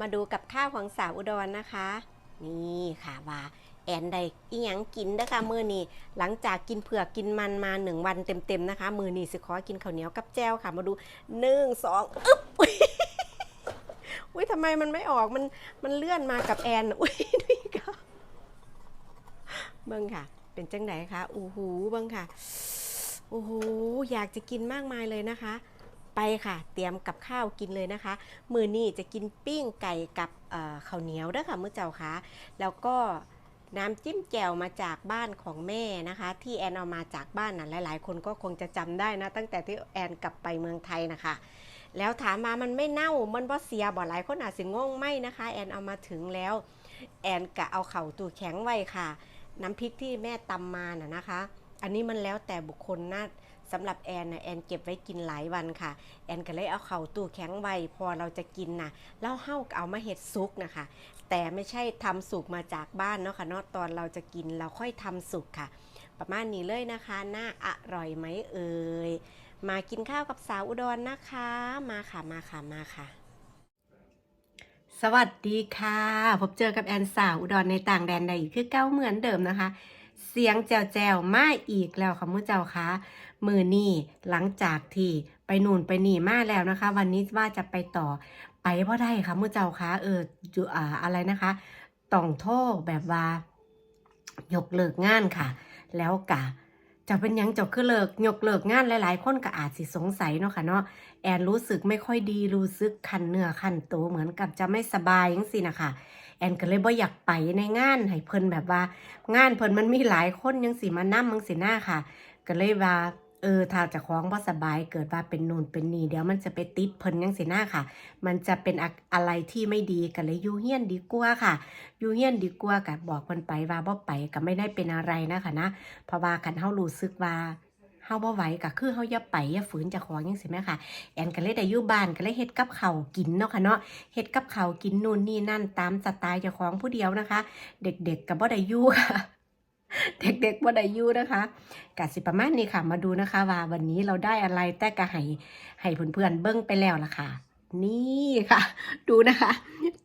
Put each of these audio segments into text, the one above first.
มาดูกับข้าวของสาวอุดรนะคะ นี่ค่ะว่าแอนได้อีหยังกินนะคะมือนี้หลังจากกินเผือกกินมันมาหนึ่งวันเต็มๆนะคะ มือนี้สิขอกินข้าวเหนียวกับแจ้วค่ะ มาดูหนึ่งสองอึ๊บอุ๊ยอุ้ยทำไมมันไม่ออกมันมันเลื่อนมากับแอนอุ้ยนี่ค่ะเบิ้งค่ะ เป็นจังไหนคะอู้หูเบิ้งค่ะโอ้โหอยากจะกินมากมายเลยนะคะ ไปค่ะ เตรียมกับข้าวกินเลยนะคะ มือนี้จะกินปิ้งไก่กับเอ่อข้าวเหนียวด้อค่ะมื้อเจ้าค่ะ แล้วก็น้ำจิ้มแจ่วมาจากบ้านของแม่นะคะ ที่แอนเอามาจากบ้านน่ะหลาย ๆ คนก็คงจะจำได้นะ ตั้งแต่ที่แอนกลับไปเมืองไทยนะคะ แล้วถามมามันไม่เน่ามันบ่เสียบ่หลายคนอาจสิงงไม่นะคะ แอนเอามาถึงแล้ว แอนกะเอาเข่าตู้แข็งไว้ค่ะ น้ำพริกที่แม่ตำมาน่ะนะคะ อันนี้มันแล้วแต่บุคคลนะ สำหรับแอนนะแอนเก็บไว้กินหลายวันค่ะ แอนก็เลยเอาเข่าตู้แข็งไว้พอเราจะกินนะแล้วเฮาเอามาเห็ดซุกนะคะ แต่ไม่ใช่ทำสุกมาจากบ้านเนาะค่ะเนาะตอนเราจะกินเราค่อยทำสุกค่ะ ประมาณนี้เลยนะคะ น่าอร่อยไหมเอ่ยมากินข้าวกับสาวอุดรนะคะ มาค่ะมาค่ะมาค่ะ สวัสดีค่ะ พบเจอกับแอนสาวอุดรในต่างแดนใดอีกคือเก้าเหมือนเดิมนะคะ เสียงแจวแจวมาอีกแล้วค่ะมุ้เจ้าคะ มือนี่หลังจากที่ไปนู่นไปนี่มาแล้วนะคะ วันนี้ว่าจะไปต่อไปเพราะได้ค่ะมุ้เจ้าคะเอออ่าอะไรนะคะต้องโทษแบบว่ายกเลิกงานค่ะ แล้วกะจะเป็นยังจบคือเลิกยกเลิกงานหลาย ๆ คนก็อาจสิสงสัยเนาะค่ะเนาะแอนรู้สึกไม่ค่อยดีรู้สึกคันเนื้อคันตัวเหมือนกับจะไม่สบายยังสินะคะแอนก็เลยบ่อยากไปในงานให้เพิ่นแบบว่า งานเพิ่นมันมีหลายคนยังสิมานั่มังสิหน้าค่ะ ก็เลยว่า เออถ้าจะคล้องบ่สบายเกิดว่าเป็นนูนเป็นนี่เดี๋ยวมันจะไปติดเพิ่นยังสิหน้าค่ะ มันจะเป็นอะอะไรที่ไม่ดีก็เลยยูเฮียนดีกว่าค่ะอยู่เฮียนดีกว่าก็บอกเพิ่นไปว่าบ่ไปก็ไม่ได้เป็นอะไรนะคะนะเพราะว่าคันเฮารู้สึกว่าเฮาบ่ไหวก็คือเฮาอย่าไปอย่าฝืนเจ้าของจังซี่แหมค่ะ แอนก็เลยได้อยู่บ้านก็เลยเฮ็ดกับเขากินเนาะค่ะเนาะเฮ็ดกับเขากินนู่นนี่นั่นตามสไตล์เจ้าของผู้เดียวนะคะ เด็กๆกับบ่ได้อยู่ค่ะ เด็กๆบ่ได้ยูนะคะกสิประมาณนี้ค่ะ มาดูนะคะ ว่าวันนี้เราได้อะไรแต่ก็ให้ให้เพื่อนๆเบิ้งไปแล้วล่ะค่ะ นี่ค่ะ ดูนะคะ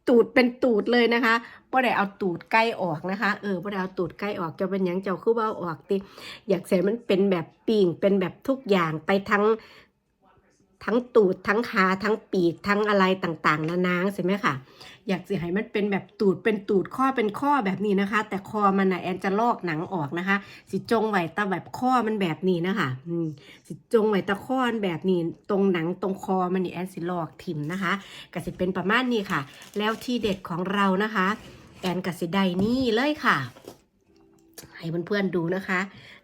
ตูดเป็นตูดเลยนะคะบ่ได้เอาตูดใกล้ออกนะคะ เออบ่ได้เอาตูดใกล้ออกจะเป็นยังเจ้าคือว่าอาอกติอยากใส่มันเป็นแบบปีงเป็นแบบทุกอย่างไปทั้ง ทั้งตูดทั้งขาทั้งปีกทั้งอะไรต่างๆนานาใช่ไหมคะอยากสิให้มันเป็นแบบตูดเป็นตูดข้อเป็นข้อแบบนี้นะคะ แต่คอมันนะแอนจะลอกหนังออกนะคะ สิจงไหวตาแบบข้อมันแบบนี้นะคะสิจงไหวตาข้อนแบบนี้ตรงหนังตรงคอมันนี่แอนสิลอกถิ่มนะคะก็สิเป็นประมาณนี้ค่ะ แล้วที่เด็ดของเรานะคะ แอนกับสิไดนี่เลยค่ะ ให้เพื่อนๆดูนะคะ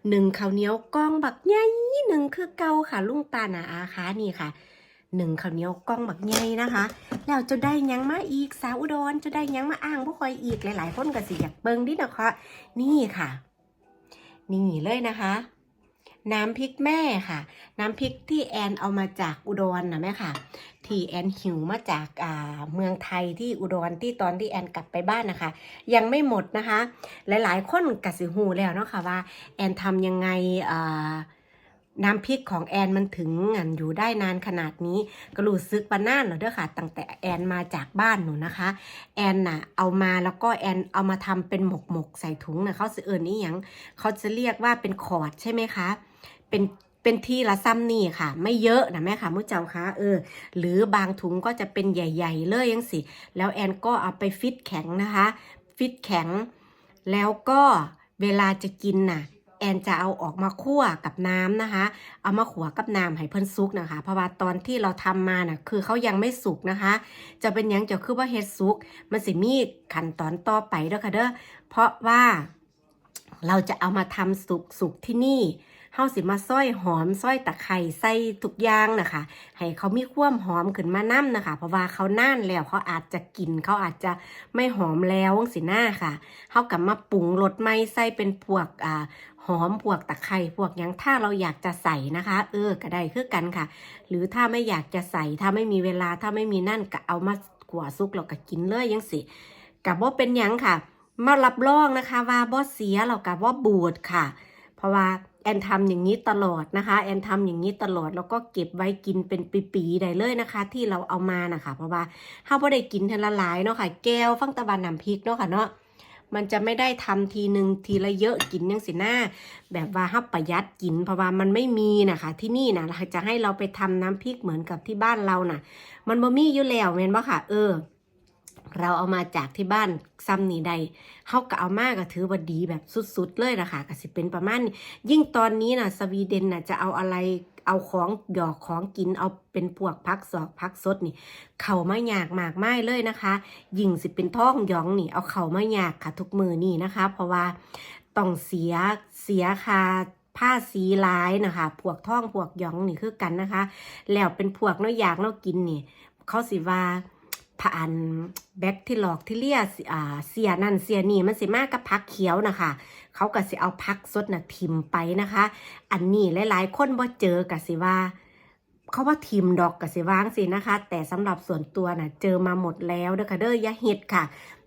หนึ่งข้าวเหนียวกล้องบักใหญ่หนึ่งคือเกาค่ะ ลุงตาหนาอาคะนี่ค่ะหนึ่งข้าวเหนียวกล้องบักใหญ่นะคะ แล้วจะได้ยังมาอีกสาวอุดรจะได้ยังมาอ้างพวกคอยอีกหลายๆคนก็สิอยากเบิ่งดินะคะ นี่ค่ะ นี่เลยนะคะ น้ำพริกแม่ค่ะ น้ำพริกที่แอนเอามาจากอุดรนะแม่ค่ะ ที่แอนหิวมาจากอ่าเมืองไทยที่อุดรที่ตอนที่แอนกลับไปบ้านนะคะ ยังไม่หมดนะคะ หลายๆคนกัดสิหูแล้วเนาะค่ะว่า แอนทำยังไงอ่าน้ำพริกของแอนมันถึงอันอยู่ได้นานขนาดนี้ก็รู้สึกปานน่านเหรอเด้อค่ะ ตั้งแต่แอนมาจากบ้านหนูนะคะ แอนน่ะเอามาแล้วก็แอนเอามาทำเป็นหมกหมกใส่ถุงนะเขาจะเอิญนี่ยังเขาจะเรียกว่าเป็นขอดใช่ไหมคะ เป็นเป็นที่ละซ้ำนี่ค่ะ ไม่เยอะนะแม่ค่ะมุ้เจ้าคะเออ หรือบางถุงก็จะเป็นใหญ่ ๆ เลยยังสิ แล้วแอนก็เอาไปฟิตแข็งนะคะ ฟิตแข็ง แล้วก็เวลาจะกินน่ะ แอนจะเอาออกมาคั่วกับน้ำนะคะ เอามาขัวกับน้ำให้เพิ่นสุกนะคะ เพราะว่าตอนที่เราทำมาน่ะ คือเขายังไม่สุกนะคะ จะเป็นยังจะคือว่าเฮ็ดสุก มันสิมีขั้นตอนต่อไปเด้อค่ะเด้อเพราะว่า เราจะเอามาทำสุกสุกที่นี่เฮาสิมาซอยหอมซอยตะไคร้ใส่ทุกอย่างนะคะ ให้เขามีความหอมขึ้นมานํนะคะ เพราะว่าเขาน่านแล้วเขาอาจจะกินเขาอาจจะไม่หอมแล้วสิหน้าค่ะเฮากลับมาปรุงรสใหม่ใส่เป็นพวกอ่าหอมพวกตะไคร้พวกยังถ้าเราอยากจะใส่นะคะ เออก็ได้คือกันค่ะ หรือถ้าไม่อยากจะใส่ถ้าไม่มีเวลาถ้าไม่มีนั่นก็เอามาขัวซุกเราก็กินเลยยังสิกับว่าเป็นยังค่ะ มารับรองนะคะว่าบ่เสียเรากับว่าบูดค่ะ เพราะว่าแอนทำอย่างนี้ตลอดนะคะ แอนทำอย่างนี้ตลอดแล้วก็เก็บไว้กินเป็นปีๆได้เลยนะคะ ที่เราเอามานะคะ เพราะว่าถ้าไ่ได้กินทีละหลายเนาะค่ะ แก้วฟังตะวันน้ำพริกเนาะค่ะเนาะมันจะไม่ได้ทำทีหนึ่งทีละเยอะกินยังสิหน้าแบบว่าห้าประหยัดกิน เพราะว่ามันไม่มีนะคะที่นี่นะจะให้เราไปทำน้ำพริกเหมือนกับที่บ้านเราน่ะ มันบ่มีอยู่แล้วเห็นปะค่ะ เออ เราเอามาจากที่บ้านซ้ำนี่ใดเขาก็เอามากก็ถือว่าดีแบบสุดๆเลยนะคะก็สิเป็นประมาณนี้ยิ่งตอนนี้นะสวีเดนนะจะเอาอะไรเอาของหยอกของกินเอาเป็นพวกพักสอกพักสดนี่ เข่าไมาหยากมากไม้เลยนะคะ ยิ่งสิเป็นท้องหยองนี่ เอาเข่าไมาหยากค่ะทุกมือนี่นะคะ เพราะว่าต้องเสียเสียค่าผ้าสีลายนะคะ พวกท้องพวกยองนี่คือกันนะคะ แล้วเป็นพวกเนาะอยากเนาะกินนี่ เขาสิว่า ผ่านแบคทีหลอกที่เลียอ่าเสียนั่นเสียนี่มันสิมากกับพักเขียวนะคะ เขาก็สิเอาพักสดน่ะทิมไปนะคะ อันนี้หลายๆ คนบ่เจอก็สิว่าเขาว่าทิมดอกก็สิว่างสินะคะ แต่สำหรับส่วนตัวน่ะเจอมาหมดแล้วเด้อค่ะเด้ออย่าเฮ็ดค่ะ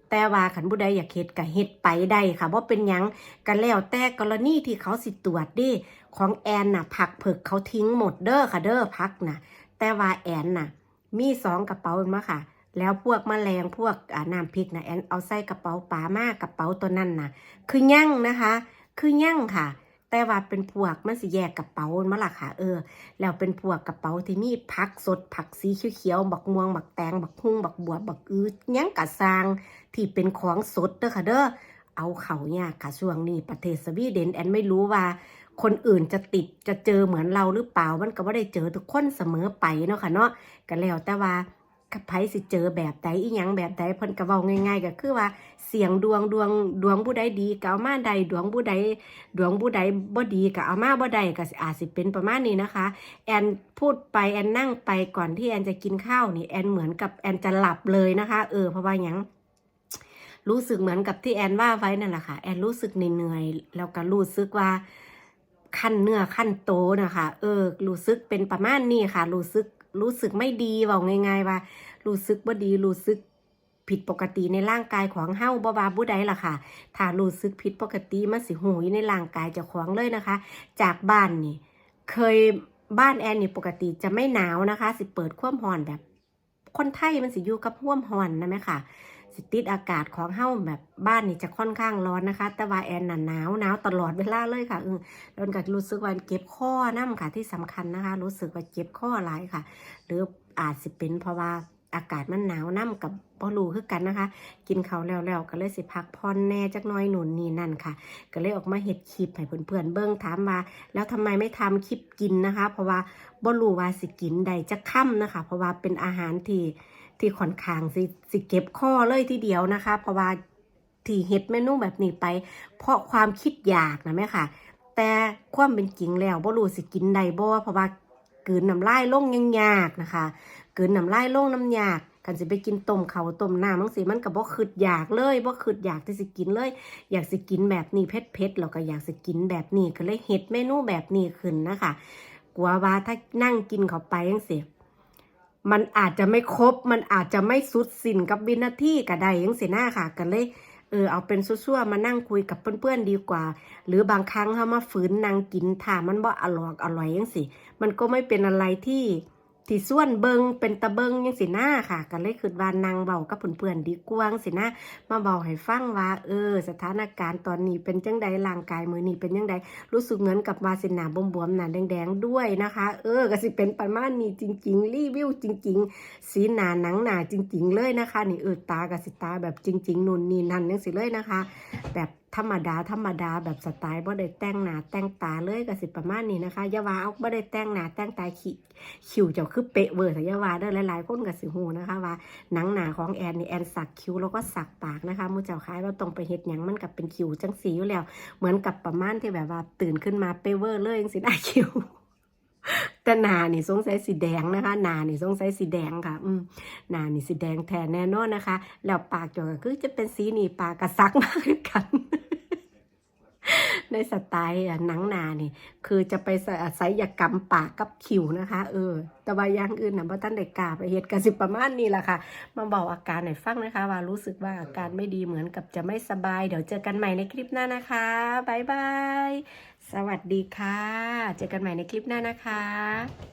แต่ว่าขันผู้ใดอยากเฮ็ดก็เฮ็ดไปได้ค่ะว่าเป็นยังกันแล้วแต่กรณีที่เขาสิตรวจดิของแอนน่ะ ผักเผือกเขาทิ้งหมดเด้อค่ะเด้อพักน่ะ แต่ว่าแอนน่ะ มีสองกระเป๋าเห็นไหมค่ะ แล้วพวกแมลงพวกน้ำพริกนะแอนเอาใส่กระเป๋าป๋ามากกระเป๋าตัวนั้นนะคือยั่งนะคะ คือยั่งค่ะ แต่ว่าเป็นพวกมันสิแยกกระเป๋ามาล่ะค่ะเออ แล้วเป็นพวกกระเป๋าที่มีผักสดผักสีเขียวๆบักม่วงบักแตงบักฮุ่งบักบวบักอืดยั่งกะซางที่เป็นของสดเด้อค่ะเด้อเอาเขาเนี่ยากค่ะช่วงนี้ประเทศสวีเดนแอนไม่รู้ว่าคนอื่นจะติดจะเจอเหมือนเราหรือเปล่ามันก็ว่ได้เจอทุกคนเสมอไปเนาะค่ะเนาะก็แล้วแต่ว่า ไผสิเจอแบบใดอีหยังแบบใดเพิ่นก็เว้าง่าย ๆ ก็คือว่าเสียงดวงดวงดวงผู้ใดดีก็เอามาใดดวงผู้ใดดวงผู้ใดบ่ดีก็เอามาบ่ไดก็อาจสิเป็นประมาณนี้นะคะ แอนพูดไปแอนนั่งไปก่อนที่แอนจะกินข้าวนี่แอนเหมือนกับแอนจะหลับเลยนะคะ เออเพราะว่าหยังรู้สึกเหมือนกับที่แอนว่าไว้นั่นแหละค่ะแอนรู้สึกเหนื่อยแล้วก็รู้สึกว่าขั้นเนื้อขั้นโตนะคะ เออรู้สึกเป็นประมาณนี้ค่ะ รู้สึก รู้สึกไม่ดีว่าง่ายๆว่า รู้สึกบ่ดี รู้สึกผิดปกติในร่างกายของเฮาบ่บาบุไดล่ะค่ะ ถ้ารู้สึกผิดปกติมันสิหูยในร่างกายเจ้าของเลยนะคะ จากบ้านนี่ เคยบ้านแอนนี่ปกติจะไม่หนาวนะคะ สิเปิดคว่มหอนแบบ คนไทยมันสิอยู่กับห่วมร้อนนะแม่ค่ะ สิติดอากาศของเฮาแบบบ้านนี่จะค่อนข้างร้อนนะคะ แต่ว่าแอนน่ะหนาวหนาวตลอดเวลาเลยค่ะเออแล้วก็รู้สึกว่าเจ็บข้อน้ำค่ะที่สำคัญนะคะ รู้สึกว่าเจ็บข้อหลายค่ะ หรืออาจสิเป็นเพราะว่าอากาศมันหนาวน้ำกับบ่รู้คือกันนะคะ กินเขาวแล้วๆก็เลยสิพักผ่อนแน่จักน้อยหนุนนี่นั่นค่ะ ก็เลยออกมาเฮ็ดคลิปให้เพื่อนๆเบิ่งถามว่าแล้วทำไมไม่ทำคลิปกินนะคะ เพราะว่าบ่รู้ว่าสิกินใดจะค่ำนะคะ เพราะว่าเป็นอาหารที่ ที่ค่อนข้างสิสิเก็บข้อเลยทีเดียวนะคะ เพราะว่าที่เฮ็ดเมนูแบบนี้ไป เพราะความคิดอยากนะแม่ค่ะ แต่ความเป็นจริงแล้วบ่รู้สิกินใดบ่เพราะว่ากลืนน้ำลายลงยังยากนะคะกลืนน้ำลายลงน้ำยากกันสิไปกินต้มเขาต้มน้ำมังสิมันก็บ่คืดอยากเลยบ่คืดอยากที่สิกินเลย อยากสิกินแบบนี้เผ็ดๆแล้วก็อยากสิกินแบบนี้ก็เลยเฮ็ดเมนูแบบนี้ขึ้นนะคะ กลัวว่าถ้านั่งกินเข้าไปยังเสีย มันอาจจะไม่ครบ มันอาจจะไม่สุดสินกับวินาทีก็ได้ยังเสียหน้าค่ะกันเลยเออเอาเป็นซั่วๆมานั่งคุยกับเพื่อนๆดีกว่า หรือบางครั้งเขามาฝืนนางกินถ่ามันบ่อร่อยอร่อยยังสิมันก็ไม่เป็นอะไรที่ ที่ส่วนเบิงเป็นตะเบิงยังสิหน้าค่ะกันเลยคือว่านางเบากับเพื่อนๆดีกวางสินะมาเบาให้ฟังว่า เออ สถานการณ์ตอนนี้เป็นจังใดร่างกายมือนี้เป็นจังใดรู้สึกเหมือนกับมาสิหนาบวมๆหนาแดงๆด้วยนะคะ เออก็สิเป็นประมาณนี้จริง ๆ รีวิวจริง ๆ สีหนาหนังหนาจริง ๆ เลยนะคะ นี่เออตากับสิตาแบบจริง ๆนุ่นนี่นั่นยังสิเลยนะคะ แบบ ธรรมดาธรรมดาแบบสไตล์บ่ได้แต่งหน้าแต่งตาเลยก็สิประมาณนี้นะคะยาวาเอาบ่ได้แต่งหน้าแต่งตาขีคิวเจ้าคือเป๊ะเวอร์แต่ยาวาเด้หลายๆคนก็สิหูนะคะว่าหนังหนาของแอนนี่แอนสักคิ้วแล้วก็สักปากนะคะมูเจ้าคายว่าตรงไปเฮ็ดหยังมันกับเป็นคิ้วจังสีอยู่แล้ว เหมือนกับประมาณที่แบบว่าตื่นขึ้นมาเป๊ะเวอร์เลยจังสิได้คิ้ว แต่หนานี่สงสัยสีแดงนะคะหนานี่สงสัยสีแดงค่ะ อืมหนานี่สีแดงแทนแน่นอนนะคะ แล้วปากจอยก็คือจะเป็นสีนี่ปากกระซักมากกันในสไตล์หนังหนานี่ คือจะไปใส่ศัยกรรมปากกับคิวนะคะ เออ แต่ว่าอย่างอื่นนะพ่ท่านได้กล้าไปเฮ็ดกันสิประมาณนี้แหละค่ะ มาบอกอาการให้ฟังนะคะ ว่ารู้สึกว่าอาการไม่ดีเหมือนกับจะไม่สบาย เดี๋ยวเจอกันใหม่ในคลิปหน้านะคะ บ๊ายบาย สวัสดีค่ะ เจอกันใหม่ในคลิปหน้านะคะ